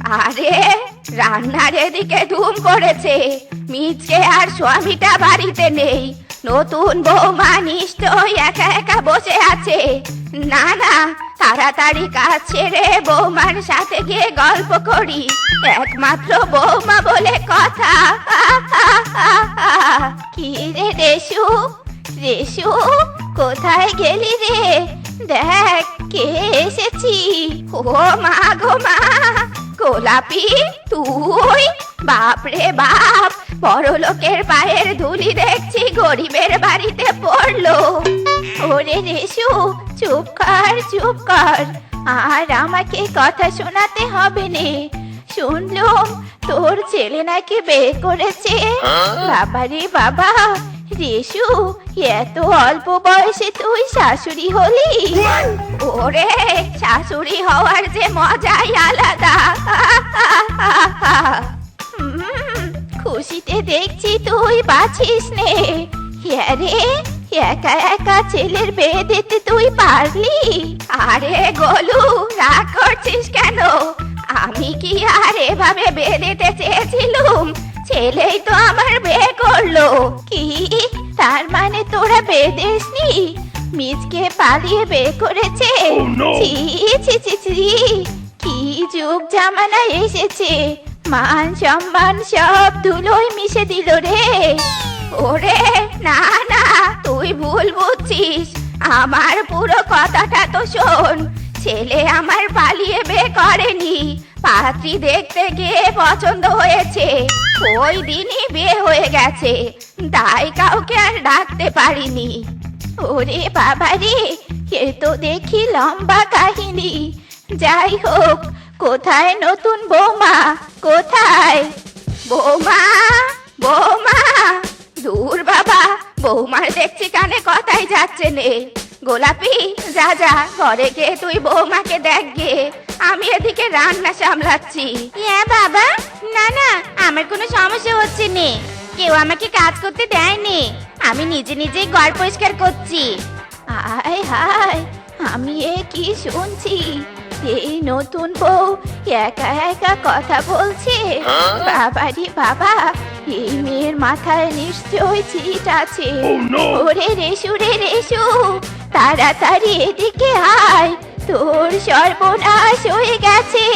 আরে, রান্নার এদিকে ধুম করেছে। মিজকে আর স্বামীটা বাড়িতে নেই। নতুন বৌমা নিশ্চয় একা একা বসে আছে। না না, তাড়াতাড়ি কাজ ছেড়ে বৌমার সাথে গিয়ে গল্প করি। একমাত্র বৌমা বলে কথা। কি রে রেশু রেশু কোথায় গেলি রে? দেখ, কে এসেছি? ও মা গো মা। গোলাপি তুই বাপরে বাপ বড় লোকের পায়ের ধুলি দেখছি গরিবের বাড়িতে পড়ল। ওরে রেশু চুপ কর চুপ কর আর আমাকে কথা শোনাতে হবে নে। শুনলুম তোর ছেলে নাকি বিয়ে করেছে। বাবারে বাবা রেশু এত অল্প বয়সে তুই শাশুড়ি হলি? ওরে শাশুড়ি হওয়ার যে মজাই আলাদা। খুশিতে দেখছি তুই বাঁচিস নে। রে একা একা ছেলের বিয়ে দিতে তুই পারলি? আরে গোলু রাগ করছিস কেন? আমি কি আর এভাবে বিয়ে দিতে চেয়েছিলুম? ছেলেই তো আমার বিয়ে করল। কি? তার মানে তোরা বিয়ে দিসনি মিজকে পালিয়ে বিয়ে করেছে? ছি ছি ছি ছি কি যুগ জামানা এসেছে? মান সম্মান সব ধুলোয় মিশে দিল রে। ওরে না না তুই ভুল বুঝছিস। আমার পুরো কথাটা তো শোন। ছেলে আমার পালিয়ে বে করেনি। পাত্রী দেখতে গিয়ে পছন্দ হয়েছে। ওই দিনই বিয়ে হয়ে গেছে। তাই কাউকে আর ডাকতে পারিনি। ওরে বাবা রে এ তো দেখি লম্বা কাহিনী। যাই হোক, কোথায় নতুন বৌমা? কোথায়? বৌমা বৌমা, দূর বাবা, বৌমার দেখছি কানে কথাই যাচ্ছে নে। গোলাপি, যা যা, ঘরে গিয়ে তুই বৌমাকে দেখ গে। আমি এদিকে রান্না সামলাচ্ছি। হ্যাঁ বাবা না না আমার কোনো সমস্যা হচ্ছে নে। কেউ আমাকে কাজ করতে দেয়নি। আমি নিজে নিজেই ঘর পরিষ্কার করছি। হায় হায় আমি এ কি শুনছি? এই নতুন বউ একা একা কথা বলছে। বাবারি বাবা এই মেয়ের মাথায় নিশ্চয় চিট আছে। ওরে রেশু রে রেশু তাড়াতাড়ি এদিকে আয়। তোর সর্বনাশ হয়ে গেছে।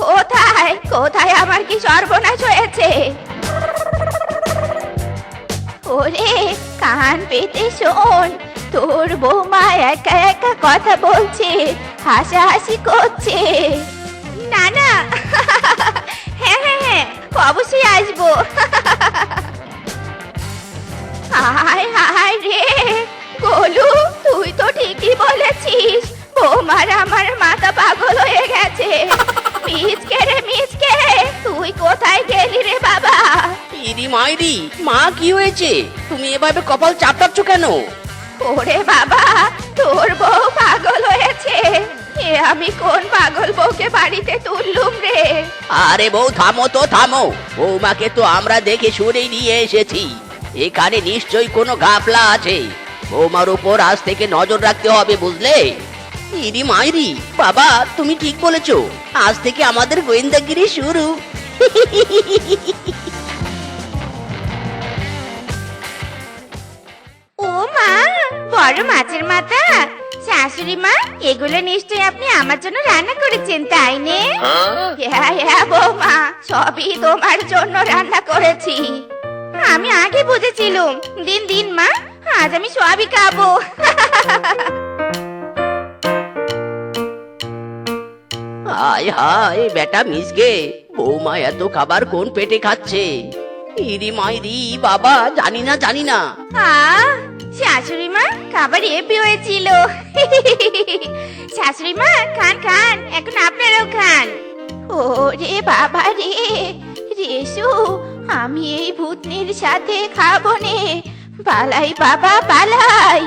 কোথায় কোথায় আমার কি সর্বনাশ হয়েছে? ওরে, কান পেতে শোন, তোর বৌমা একা একা কথা বলছে, হাসাহাসি করছে। না না। মাইরি মা কি হয়েছে? তুমি এভাবে কপাল চাপটাচ্ছ কেন? ওরে বাবা তোর বউ পাগল হয়েছে। এ আমি কোন পাগল বউকে বাড়িতে তুললুম রে? আরে বউ থামো তো থামো। বৌমাকে তো আমরা দেখে শুনেই নিয়ে এসেছি। এখানে নিশ্চয়ই কোনো গাফলা আছে। বৌমার উপর আজ থেকে নজর রাখতে হবে বুঝলে? ইরি মাইরি বাবা তুমি ঠিক বলেছ। আজ থেকে আমাদের গোয়েন্দাগিরি শুরু। বড় মাছের মাথা। শাশুড়ি মা এগুলো নিশ্চয়ই আপনি আমার জন্য রান্না করেছেন তাই নে? হ্যাঁ হ্যাঁ বৌমা সবই তোমার জন্য রান্না করেছি। আমি আগে বুঝেছিলুম। দিন দিন মা আজ আমি সবই খাব। হায় হায় বেটা মিসগে বৌমা এত খাবার কোন পেটে খাচ্ছে? ইরি মাইরি বাবা জানি না জানি না। আহ, শাশুড়ি মা খাবার এপি হয়েছিল। শাশুড়ি মা খান খান, এখন আপনারাও খান। ও রে বাবা রে রেশু আমি এই ভূতনির সাথে খাব নে। পালাই বাবা, পালাই।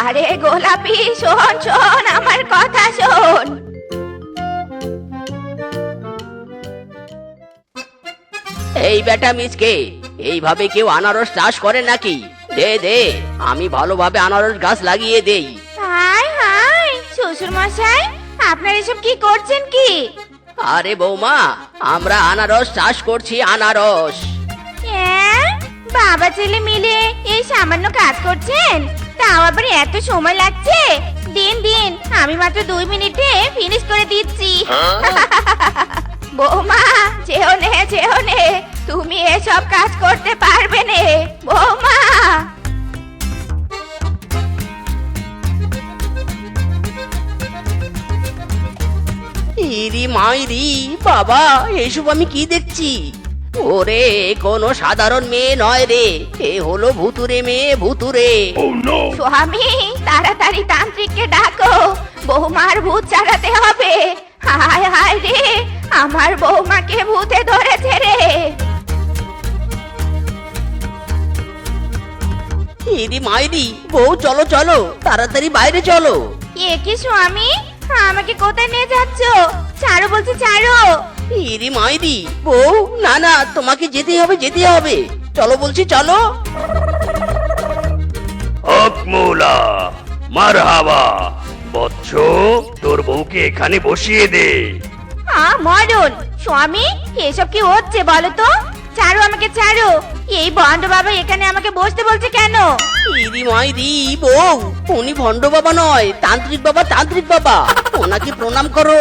আরে গোলাপি, শোন শোন, আমার কথা শোন। এই বেটা মিসকে, এইভাবে কেউ আনারস চাষ করে নাকি? দে দে আমি ভালোভাবে আনারস গাছ লাগিয়ে দেই। হাই হাই শ্বশুর মশাই আপনার এসব কি করছেন কি? আরে বৌমা আমরা আনারস চাষ করছি আনারস। হ্যাঁ বাবা ছেলে মিলে এই সামান্য কাজ করছেন? তাও আবার এত সময় লাগছে? দিন দিন আমি মাত্র দুই মিনিটে ফিনিশ করে দিচ্ছি। বৌমা যেও নে যেও নে তুমি এসব কাজ করতে পারবে নে। বৌমা মাইরি বাবা এসব আমি কি দেখছি? ওরে কোনো সাধারণ মেয়ে নয় রে এ হলো ভুতুরে মেয়ে ভুতুরে। স্বামী তাড়াতাড়ি তান্ত্রিককে ডাকো বৌমার ভূত চালাতে হবে। হায় হায় রে আমার বৌমাকে ভূতে ধরেছে রে। ইরি মাইরি বউ চলো চলো তাড়াতাড়ি বাইরে চলো। এ কি স্বামী আমাকে কোথায় নিয়ে যাচ্ছ? ছাড়ো বলছি ছাড়ো। ইরি মাইদি বউ না না তোমাকে যেতে হবে যেতে হবে। চলো বলছি চলো। অকমুলা মারহাবা। বৎস তোর বউকে এখানে বসিয়ে দে। আ মরণ। স্বামী এসব কি হচ্ছে বলো তো? ছাড়ো আমাকে ছাড়ো। এই বন্ড বাবা এখানে আমাকে বসতে বলছে কেন? ইরি মাইরি বউ উনি ভণ্ড বাবা নয় তান্ত্রিক বাবা তান্ত্রিক বাবা। ওনাকে প্রণাম করো।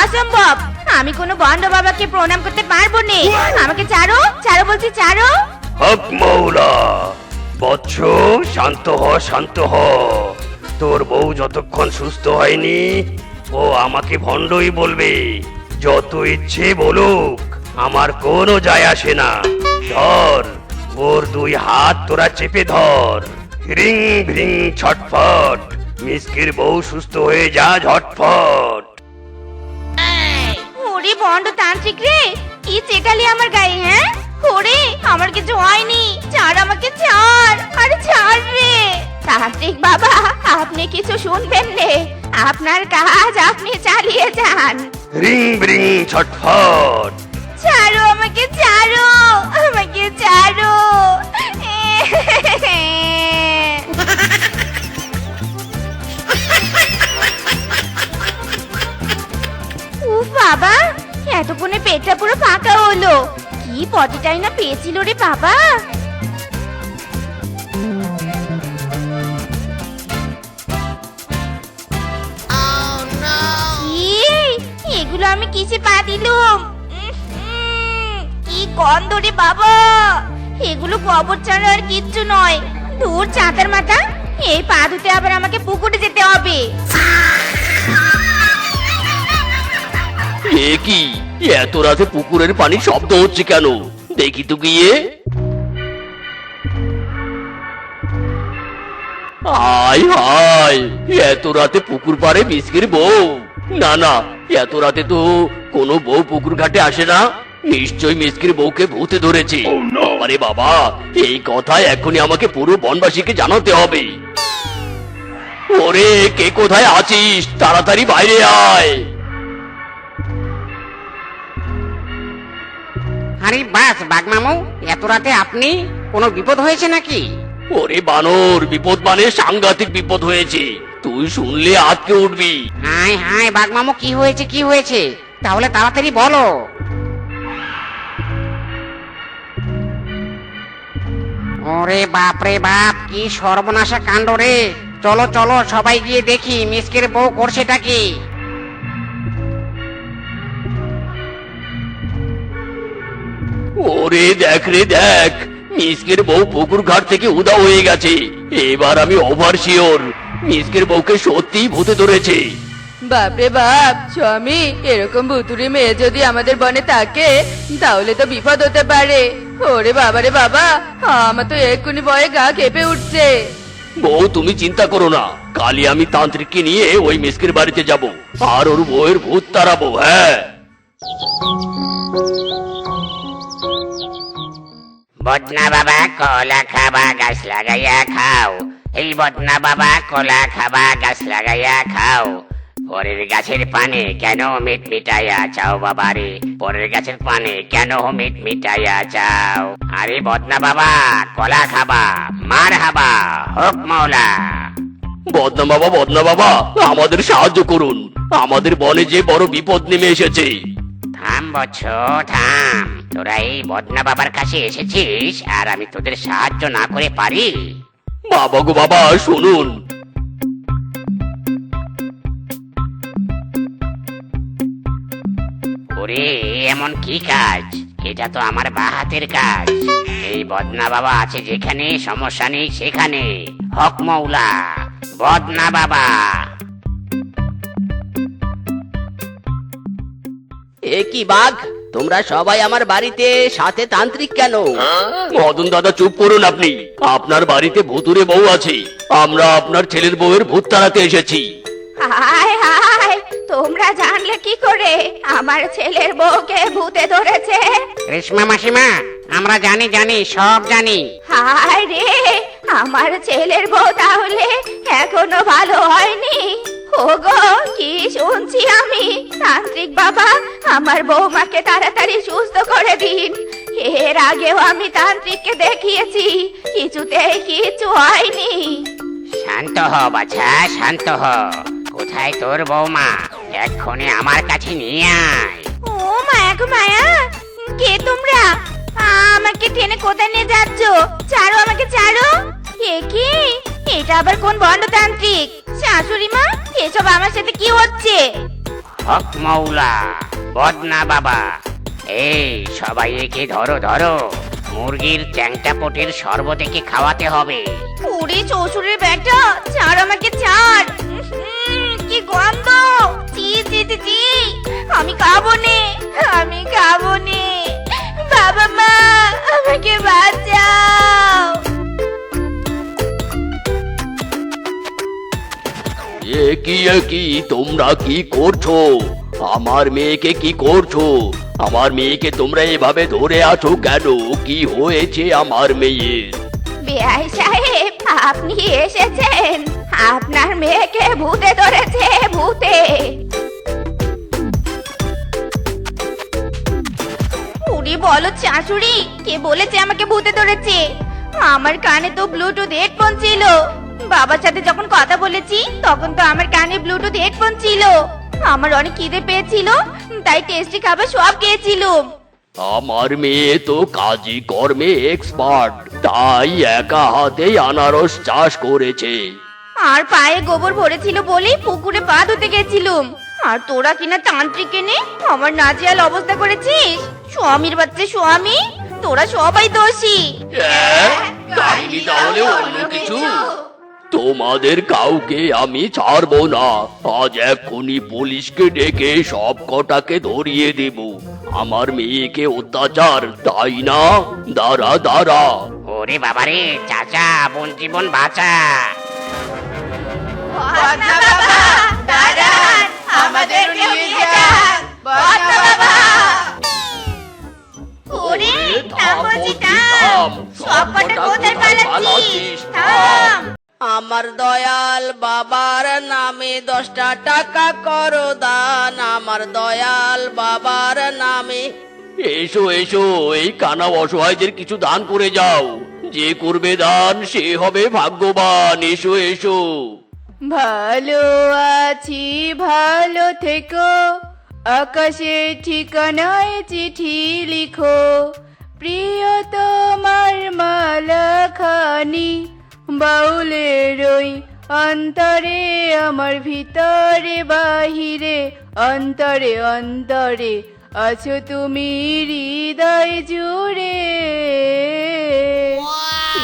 অসম্ভব। আমি কোনো বন্ড বাবাকে প্রণাম করতে পারব না। আমাকে ছাড়ো ছাড়ো বলছি ছাড়ো। হকমৌলা বৎস শান্ত হ শান্ত হ। তোর বউ যতক্ষণ সুস্থ হয়নি ও আমাকে ভণ্ডই বলবে। যত ইচ্ছে বলুক। আমার কোনো যায় আসে না। ধর ওর দুই হাত তোরা চেপে ধর। রিং ভিং ছটফট। মিসকির বউ সুস্থ হয়ে যা ঝটফট। ওরে বন্ড তান্ত্রিক রে কি চেটালি আমার গায়ে হ্যাঁ? ওরে আমার কিছু হয়নি। ছাড় আমাকে ছাড় আরে ছাড় রে। তান্ত্রিক বাবা আপনি কিছু শুনবেন রে আপনার কাজ আপনি চালিয়ে যান। রিং ব্রিং ছটফট। ছাড়ো আমাকে ছাড়ো আমাকে ছাড়ো। উফ বাবা এতক্ষণে পেটটা পুরো ফাঁকা হলো। কি পটিটাই না পেয়েছিল রে বাবা। কি এগুলো আমি কিসে পা দিলুম? গন্ধ রে বাবা! এগুলো গোবর ছাড়া আর কিচ্ছু নয়। দূর চাঁদার মাথা, এই পা ধুতে আবার আমাকে পুকুরে যেতে হবে। এ কি? এত রাতে পুকুরের পানি শব্দ হচ্ছে কেন? দেখি তো গিয়ে। হাই হাই এত রাতে পুকুর পাড়ে বিস্কির বউ। না না, এত রাতে তো কোনো বউ পুকুর ঘাটে আসে না। নিশ্চয় মিসকির বউকে ভূতে ধরেছে। আরে বাবা এই কথা এখনই আমাকে পুরো বনবাসীকে জানাতে হবে। ওরে কে কোথায় আছিস? তাড়াতাড়ি বাইরে আয়। আরে বাস বাগমামু এত রাতে আপনি কোনো বিপদ হয়েছে নাকি? ওরে বানর বিপদ মানে সাংঘাতিক বিপদ হয়েছে। তুই শুনলে আজকে উঠবি। হাই হাই বাগমামু কি হয়েছে কি হয়েছে? তাহলে তাড়াতাড়ি বলো। ওরে বাপ রে বাপ কি সর্বনাশা কাণ্ড রে। চলো চলো সবাই গিয়ে দেখি মিসকের বউ করছেটা কি। ওরে দেখ রে দেখ মিসকের বউ পুকুর ঘাট থেকে উদা হয়ে গেছে। এবার আমি ওভার শিওর মিসকের বউকে সত্যিই ভূতে ধরেছে। বাপরে বাপ স্বামী এরকম ভুতুরি মেয়ে যদি আমাদের বনে থাকে তাহলে তো বিপদ হতে পারে। ওরে বাবারে বাবা আমার তো এক্ষুনি ভয়ে গা কেঁপে উঠছে। বউ তুমি চিন্তা করো না। কালি আমি তান্ত্রিককে নিয়ে ওই মিসকের বাড়িতে যাব। আর ওর বউয়ের ভূত তাড়াবো হ্যাঁ। বদনা বাবা কলা খাবা গাছ লাগাইয়া খাও। এই বদনা বাবা কলা খাবা গাছ লাগাইয়া খাও। পরের গাছের পানে কেন মিট মিটাইয়া চাও বাবা রে পরের গাছের পানে কেন মিট মিটাইয়া চাও? আরে বদনা বাবা কলা খাবা মার হাবা হোক মৌলা। বদনা বাবা বদনা বাবা আমাদের সাহায্য করুন। আমাদের বনে যে বড় বিপদ নেমে এসেছে। বচ্চ থাম। তোরা এই বদনা বাবার কাছে এসেছিস আর আমি তোদের সাহায্য না করে পারি? বাবা গো বাবা শুনুন। ওরে এমন কি কাজ? এটা তো আমার বা হাতের কাজ। এই বদনা বাবা আছে যেখানে সমস্যা নেই সেখানে। হক মৌলা বদনা বাবা। এ কি বাঘ? তোমরা সবাই আমার বাড়িতে সাথে তান্ত্রিক কেন? মদন দাদা চুপ করুন আপনি। আপনার বাড়িতে ভুতুরে বউ আছে। আমরা আপনার ছেলের বউয়ের ভূত তাড়াতে এসেছি। হায় তোমরা জানলে কি করে? আমার ছেলের বউকে ভূতে ধরেছে। রেশমা মাসিমা আমরা জানি জানি সব জানি। হায় রে আমার ছেলের বউ তাহলে এখনও ভালো হয়নি। ওগো কি শুনছি আমি? তান্ত্রিক বাবা আমার বৌমাকে তাড়াতাড়ি সুস্থ করে দিন। এর আগেও আমি তান্ত্রিককে দেখিয়েছি কিছুতেই কিছু হয়নি। শান্ত হ বাছা শান্ত হ। কোথায় তোর বৌমা এক্ষণে আমার কাছে নিয়ে আয়। ও মায়া গো মায়া কে তোমরা? আমাকে টেনে কোথায় নিয়ে যাচ্ছ? ছাড়ো আমাকে ছাড়ো। কে কি? এটা আবার কোন বন্ডতান্ত্রিক শাশুড়ি মা এসব আমার সাথে কি হচ্ছে? হক মৌলা বদনা বাবা। এই সবাই একে ধরো ধরো। মুরগির চ্যাংটা পটির শরবত একে খাওয়াতে হবে। পুরি শ্বশুরের বেটা ছাড় আমাকে ছাড়। কি গন্ধ! চি আমি খাব নে আমি খাব নে। বাবা মা আমাকে বাঁচাও। এ কি এ কি তোমরা কি করছ? আমার মেয়েকে কি করছ? আমার মেয়েকে তোমরা এভাবে ধরে আছো কেন? কি হয়েছে আমার মেয়ের? বেআই সাহেব আপনি এসেছেন। আপনার মেয়েকে ভূতে ধরেছে। চাচুরি কে বলেছে আমাকে ভূতে ধরেছে? আমার কানে তো ব্লুটুথ হেডফোন ছিল। বাবার সাথে যখন কথা বলেছি তখন তো আমার কানে ব্লুটুথ হেডফোন ছিল। আমার অনেক খিদে পেয়েছিল তাই টেস্টি খাবার সব খেয়েছিলাম। আমার মেয়ে তো কাজী কর্মে এক্সপার্ট তাই একা হাতেই আনারস চাষ করেছে। আর পায়ে গোবর ভরেছিল বলেই পুকুরে পা ধুতে গেছিলুম। আর তোরা কিনা তান্ত্রিক এনে আমার নাজিয়াল অবস্থা করেছিস? স্বামীর বাচ্চা স্বামী তোরা সবাই দোষী। হ্যাঁ, কাহিনী তাহলে অন্য কিছু। তোমাদের কাউকে আমি ছাড়বো না। আজ এক্ষুনি পুলিশকে ডেকে সব কটাকে ধরিয়ে দেব। আমার মেয়েকে অত্যাচার তাই না? দাঁড়া দাঁড়া। ওরে বাবারে চাচা বোন জীবন বাঁচা। আমাদেরকে নিয়ে যান। বাবা। ওরে থাম কোথায় পালাচ্ছিস থাম আমার দয়াল বাবার নামে দশটা টাকা করো দান আমার দয়াল বাবার নামে। এসো এসো এই কানা অসহায়দের কিছু দান করে যাও। যে করবে দান সে হবে ভাগ্যবান। এসো এসো। ভালো আছি ভালো থেকো। আকাশে ঠিকানায় চিঠি লিখো। প্রিয় তোমার মালা খানি বাউলের ওই অন্তরে, আমার ভিতরে, বাহিরে, অন্তরে অন্তরে আছো তুমি হৃদয় জুড়ে।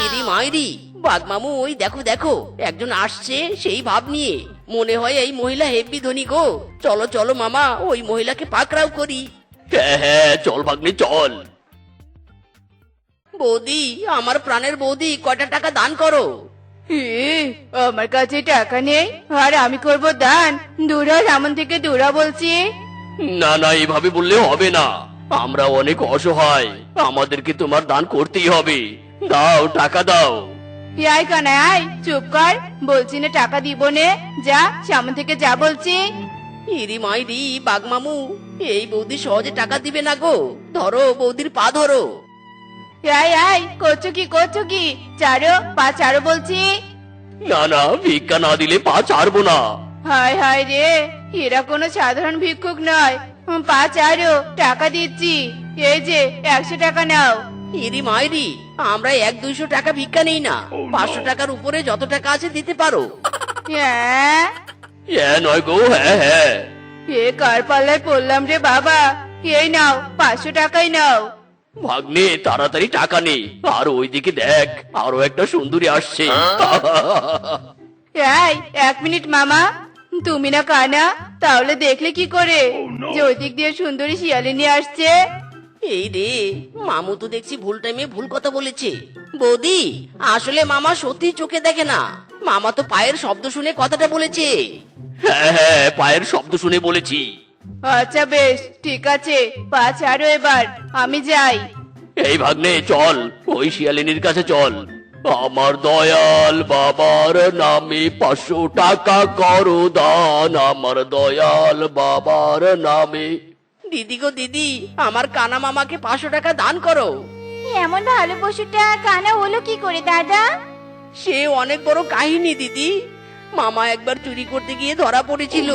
ইরি মাইরি বাঘমামু ওই দেখো দেখো, একজন আসছে সেই ভাব নিয়ে। মনে হয় এই মহিলা হেব্বি ধনী গো। চলো চলো মামা ওই মহিলাকে পাকড়াও করি। হ্যাঁ হ্যাঁ চল ভাগ্নে চল। বৌদি আমার প্রাণের বৌদি কয়টা টাকা দান করো। এ, আমার কাছে টাকা নেই আর আমি করব দান। দূরা সামন থেকে দূরা বলছি। না না এভাবে বললে হবে না। আমরা অনেক অসহায় আমাদেরকে তোমার দান করতেই হবে। দাও টাকা দাও। আয় কানা আয় চুপ কর। বলছি না টাকা দিব নে। যা সামন থেকে যা বলছি। ইরি মাইরি বাঘমামু এই বৌদি সহজে টাকা দিবে না গো। ধরো বৌদির পা ধরো। আয় আয় করছ কি করছ কি? চারো পা চারো বলছি। না না ভিক্ষা না দিলে পা ছাড়বো না। হায় হায় রে এরা কোনো সাধারণ ভিক্ষুক নয়। হুম, পাঁচ আরও টাকা দিচ্ছি। এই যে একশো টাকা নাও। ইরি মাইরি আমরা এক দুইশো টাকা ভিক্ষা নেই না। পাঁচশো টাকার উপরে যত টাকা আছে দিতে পারো। হ্যাঁ হ্যাঁ নয় গো হ্যাঁ হ্যাঁ। এ কার পাল্লায় পড়লাম রে বাবা? এই নাও পাঁচশো টাকাই নাও। ভাগ্নে তাড়াতাড়ি টাকা নে। আর ওইদিকে দেখ আরও একটা সুন্দরী আসছে। এই এক মিনিট মামা। তুমি না কানা তাহলে দেখলে কি করে? যে ওই দিক দিয়ে সুন্দরী শিয়ালিনী আসছে। এই রে মামু তো দেখছি ভুল টাইমে ভুল কথা বলেছে। বৌদি আসলে মামা সত্যি চোখে দেখে না। মামা তো পায়ের শব্দ শুনে কথাটা বলেছে। হ্যাঁ হ্যাঁ পায়ের শব্দ শুনে বলেছি। আচ্ছা বেশ ঠিক আছে পা ছাড়ো এবার আমি যাই। এই ভাগ্নে চল ওই শিয়ালিনীর কাছে চল। আমার দয়াল বাবার নামে পাঁচশো টাকা করো দান। আমার দয়াল বাবার নামে দিদি গো দিদি আমার কানা মামাকে পাঁচশো টাকা দান করো। এমন ভালো পশুটা কানা হলো কি করে দাদা? সে অনেক বড় কাহিনী দিদি। মামা একবার চুরি করতে গিয়ে ধরা পড়েছিল।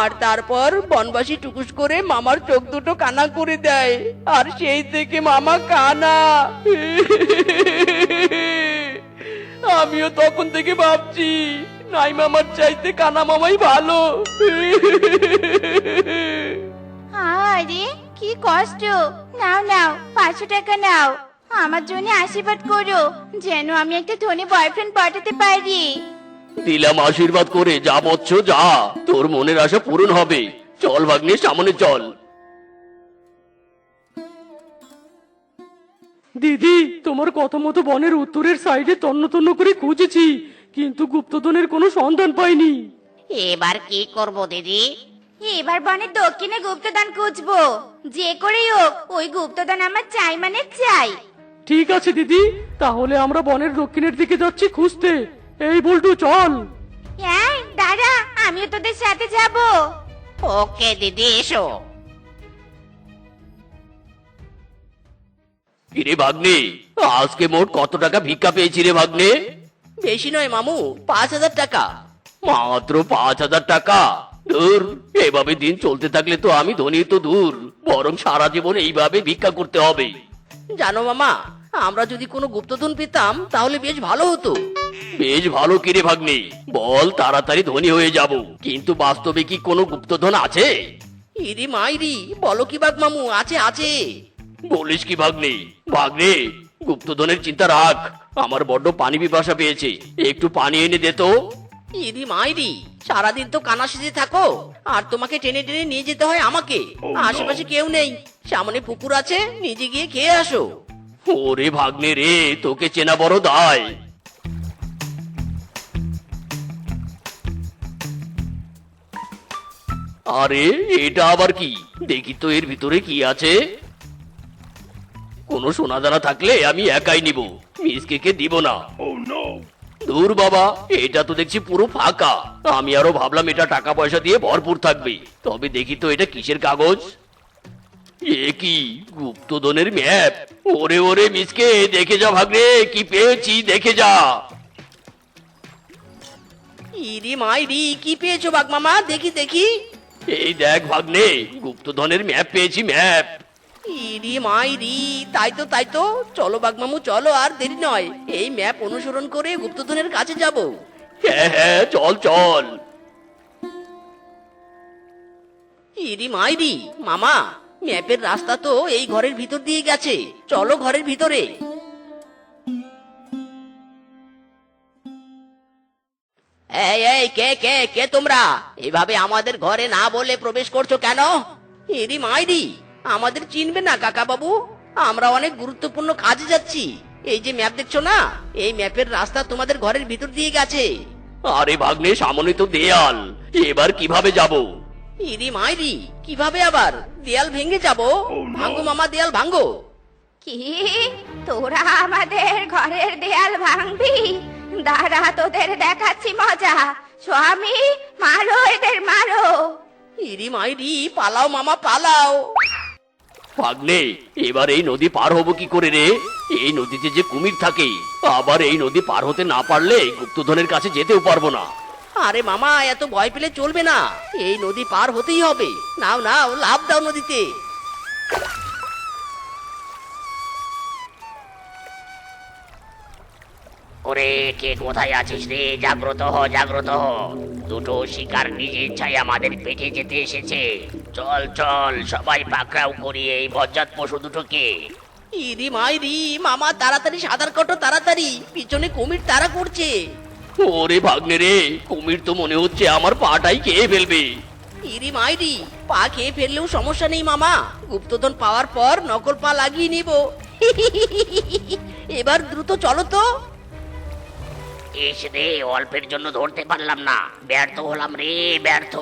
আর তারপর বনবাসী টুকুস করে মামার চোখ দুটো কানা করে দেয়। আর সেই থেকে মামা কানা। আমিও তখন থেকে ভাবছি নাই মামার চাইতে কানা মামাই ভালো। আরে কি কষ্ট। নাও নাও পাঁচশো টাকা নাও। আমার জন্য আশীর্বাদ করো যেন আমি একটা ধনী বয়ফ্রেন্ড পাঠাতে পারি। দিলাম আশীর্বাদ করে যা বচ্চ যা। তোর মনের আশা পূরণ হবে। চল ভাগ্নে সামনে চল। দিদি তোমার কথা মতো বনের উত্তরের সাইডে তন্ন তন্ন করে খুঁজেছি কিন্তু গুপ্তধনের কোনো সন্ধান পাইনি। এবার কি করব দিদি? এবার বনের দক্ষিণে গুপ্তদান খুঁজবো। যে করেই হোক ওই গুপ্তদান আমার চাই মানে চাই। ঠিক আছে দিদি। তাহলে আমরা বনের দক্ষিণের দিকে যাচ্ছি খুঁজতে। এই বল্টু চল। হ্যাঁ দাদা আমিও তোদের সাথে যাব। ওকে দিদি এসো। কিরে ভাগ্নে আজকে মোট কত টাকা ভিক্ষা পেয়েছি রে ভাগ্নে? বেশি নয় মামু পাঁচ হাজার টাকা। মাত্র পাঁচ হাজার টাকা? দূর এভাবে দিন চলতে থাকলে তো আমি ধনী তো দূর বরং সারা জীবন এইভাবে ভিক্ষা করতে হবে। জানো মামা আমরা যদি কোনো গুপ্তধন পেতাম তাহলে বেশ ভালো হতো। বেশ ভালো কিরে ভাগ্নে বল তাড়াতাড়ি ধনী হয়ে যাব কিন্তু বাস্তবে কি কোনো গুপ্তধন আছে? ইরি মাইরি বলো কি বাঘ মামু আছে আছে। বলিস কি ভাগ্নে ভাগ্নে গুপ্তধনের চিন্তা রাখ আমার বড্ড পানি পিপাসা পেয়েছে একটু পানি এনে দে তো। ইরি মাইরি সারাদিন তো কানা সেজে থাকো আর তোমাকে টেনে টেনে নিয়ে যেতে হয় আমাকে। আশেপাশে কেউ নেই সামনে পুকুর আছে নিজে গিয়ে খেয়ে আসো। ওরে ভাগ্নে রে তোকে চেনা বড় দায়। আরে এটা আবার কি? দেখি তো এর ভিতরে কি আছে। কোনো সোনা দানা থাকলে আমি একাই নিব মিসকে দিব না। দূর বাবা এটা তো দেখছি পুরো ফাঁকা। আমি আরও ভাবলাম এটা টাকা পয়সা দিয়ে ভরপুর থাকবে। তবে দেখি তো এটা কিসের কাগজ? এ কি গুপ্তধনের ম্যাপ? ওরে ওরে মিসকে দেখে যা ভাগ্নে কি পেয়েছি দেখে যা। ইরি মাইরি কি পেয়েছ বাঘ মামা দেখি দেখি। এই দেখ ভাগ্নে গুপ্তধনের ম্যাপ পেয়েছি ম্যাপ। ইরি মাইরি তাই তো তাই তো। চলো বাঘ মামু চলো আর দেরি নয়। এই ম্যাপ অনুসরণ করে গুপ্তধনের কাছে যাব। হ্যাঁ হ্যাঁ চল চল। ইরি মাইরি মামা ম্যাপের রাস্তা তো এই ঘরের ভিতর দিয়ে গেছে। চলো ঘরের ভিতরে। এই এই কে কে কে তোমরা? এভাবে আমাদের ঘরে না বলে প্রবেশ করছ কেন? ইরি মাইরি। আমাদের চিনবে না কাকা বাবু আমরা অনেক গুরুত্বপূর্ণ কাজে যাচ্ছি। এই যে ম্যাপ দেখছ না? এই ম্যাপের রাস্তা তোমাদের ঘরের ভিতর দিয়ে গেছে। আরে ভাগ্নে সামনে তো দেয়াল। এবার কীভাবে যাব? ইরি মাইরি কীভাবে আবার? দেয়াল ভেঙে যাব? ভাঙ্গো মামা দেয়াল ভাঙ্গো কি? তোরা আমাদের ঘরের দেয়াল ভাঙবি? দাঁড়া তোদের দেখাচ্ছি মজা। স্বামী মারো এদের মারো। ইরি মাইরি পালাও মামা পালাও। ভাগ্নে এবার এই নদী পার হব কি করে রে? এই নদীতে যে কুমির থাকে, আবার এই নদী পার হতে না পারলে গুপ্তধনের কাছে যেতেও পারব না। আরে মামা, এত ভয় পেলে চলবে না। এই নদী পার হতেই হবে। নাও নাও লাভ দাও নদীতে। ওরে কে কোথায় আছিস রে? জাগ্রত হ জাগ্রত হ। দুটো শিকার নিজে ইচ্ছায় আমাদের পেটে যেতে এসেছে। চল চল সবাই পাকড়াও করি এই বজ্জাত পশু দুটোকে। ইরি মাইরি মামা তাড়াতাড়ি সাঁতার কাটো তাড়াতাড়ি। পিছনে কুমির তাড়া করছে। ওরে ভাগ্নে রে কুমির তো মনে হচ্ছে আমার পাটাই খেয়ে ফেলবে। ইরি মাইরি পা খেয়ে ফেললেও সমস্যা নেই মামা। গুপ্তধন পাওয়ার পর নকল পা লাগিয়ে নিব। এবার দ্রুত চলো তো। এস রে অল্পের জন্য ধরতে পারলাম না। ব্যর্থ হলাম রে ব্যর্থ।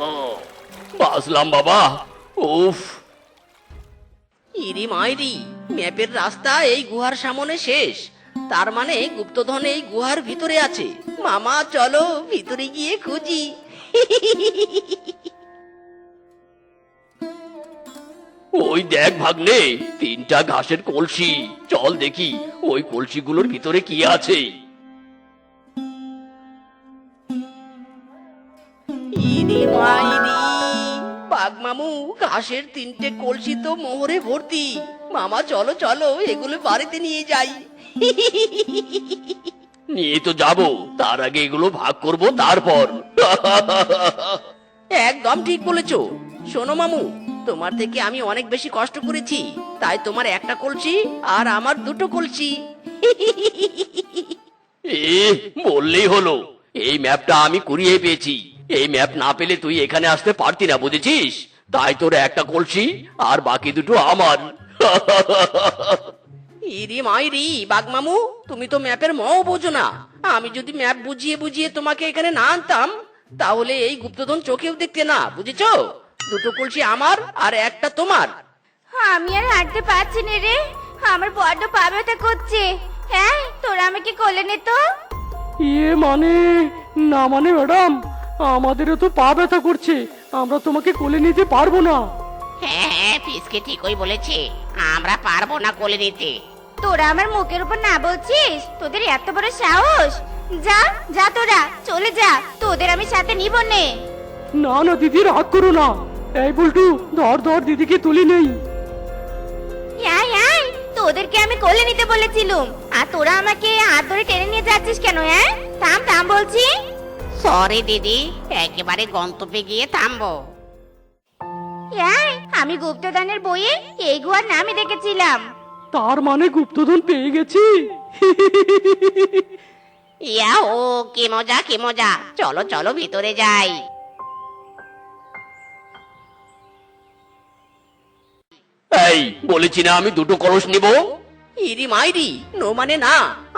বাসলাম বাবা। উফ। ইরি মাইরি ম্যাপের রাস্তা এই গুহার সামনে শেষ। তার মানে গুপ্তধন এই গুহার ভিতরে আছে। মামা চলো ভিতরে গিয়ে খুঁজি। ওই দেখ ভাগ্নে তিনটা ঘাসের কলসি। চল দেখি ওই কলসিগুলোর ভিতরে কি আছে। ইরি মাইরি। বাঘ মামু ঘাসের তিনটে কলসি তো মোহরে ভর্তি। মামা চলো চলো এগুলো বাড়িতে নিয়ে যাই। নিয়ে তো যাব। তার আগে এগুলো ভাগ করব তারপর। একদম ঠিক বলেছ। শোনো মামু তোমার থেকে আমি অনেক বেশি কষ্ট করেছি। তাই তোমার একটা কলসি আর আমার দুটো কলসি। এ বললেই হলো। এই ম্যাপটা আমি কুড়িয়ে পেয়েছি। এই ম্যাপ না পেলে তুই এখানে আসতে পারতি না বুঝেছিস? তাই তোর একটা কলসি আর বাকি দুটো আমার। ইরি মাইরি বাঘ মামু তুমি তো ম্যাপের মও বোঝো না। আমি যদি ম্যাপ বুঝিয়ে বুঝিয়ে তোমাকে এখানে না আনতাম তাহলে এই গুপ্তধন চোখেও দেখতে না বুঝেছ? দুটো কলসি আমার আর একটা তোমার। আমি আর হাঁটতে পারছি না রে। আমার বড্ড পা ব্যথা করছে। হ্যাঁ তোরা আমাকে কোলে নে তো। ইয়ে মানে? না মানে ম্যাডাম? আমাদেরও তো পা ব্যথা করছে। আমরা তোমাকে কোলে নিতে পারব না। হ্যাঁ হ্যাঁ পিসকে ঠিকই বলেছে। আমরা পারব না কোলে নিতে। তোরা আমার মুখের উপর না বলছিস? তোদের এত বড় সাহস? যা যা তোরা চলে যা। তোদের আমি সাথে নিব নে। না না দিদি রাগ করো না। এই বল্টু ধর ধর দিদিকে তুলি নেই। আয় আয় তোদেরকে আমি কোলে নিতে বলেছিলুম। আর তোরা আমাকে হাত ধরে টেনে নিয়ে যাচ্ছিস কেন হ্যাঁ? থাম থাম বলছি। সরি দিদি। একেবারে গন্তব্যে গিয়ে থামবো। আমি গুপ্তদানের বইয়ে এই গুহার নামই দেখেছিলাম। তার মানে গুপ্তধন পেয়ে গেছি। ইয়া ও কি মজা কি মজা। চলো চলো ভিতরে যাই। এই বলেছি না আমি দুটো কলস নিব? ইরি মাইরি নো মানে না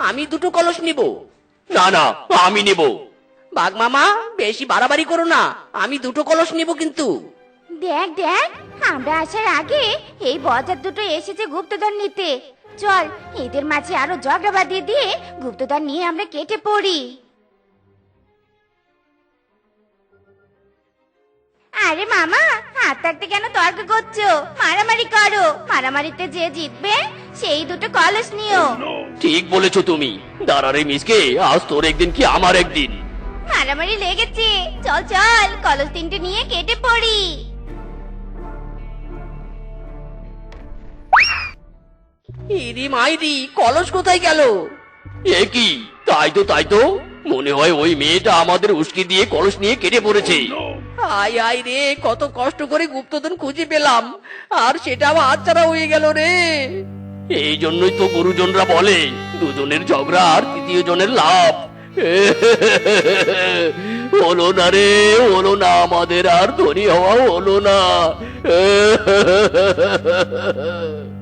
আমি দুটো কলস নিব। না না আমি নিব। বাঘ মামা বেশি বাড়াবাড়ি করো না। আমি দুটো কলস নিব কিন্তু। দেখ দেখ আমরা আসার আগে এই বজার দুটো এসেছে গুপ্তধন নিতে। চল এদের মাঝে আরও ঝগড়া বাঁধিয়ে দিয়ে গুপ্তধন নিয়ে আমরা কেটে পড়ি। আরে মামা হাত থাকতে কেন তর্ক করছ? মারামারি করো। মারামারিতে যে জিতবে সেই দুটো কলস নিও। ঠিক বলেছ তুমি। দাঁড়ারে মিসকে আজ তোর একদিন কি আমার একদিন? মারামারি লেগেছে। চল চল কলস তিনটে নিয়ে কেটে পড়ি। ইরি মাইরি কলস কোথায় গেল? এ কি? তাই তো তাই তো। মনে হয় ওই মেয়েটা আমাদের উস্কি দিয়ে কলস নিয়ে কেটে পড়েছে। আয় আয় রে কত কষ্ট করে গুপ্তধন খুঁজে পেলাম। আর সেটা আমার হাতছাড়া হয়ে গেল রে। এই জন্যই তো গুরুজনরা বলে দুজনের ঝগড়া আর তৃতীয় জনের লাভ। হলো না রে হলো না আমাদের আর ধনী হওয়া হলো না।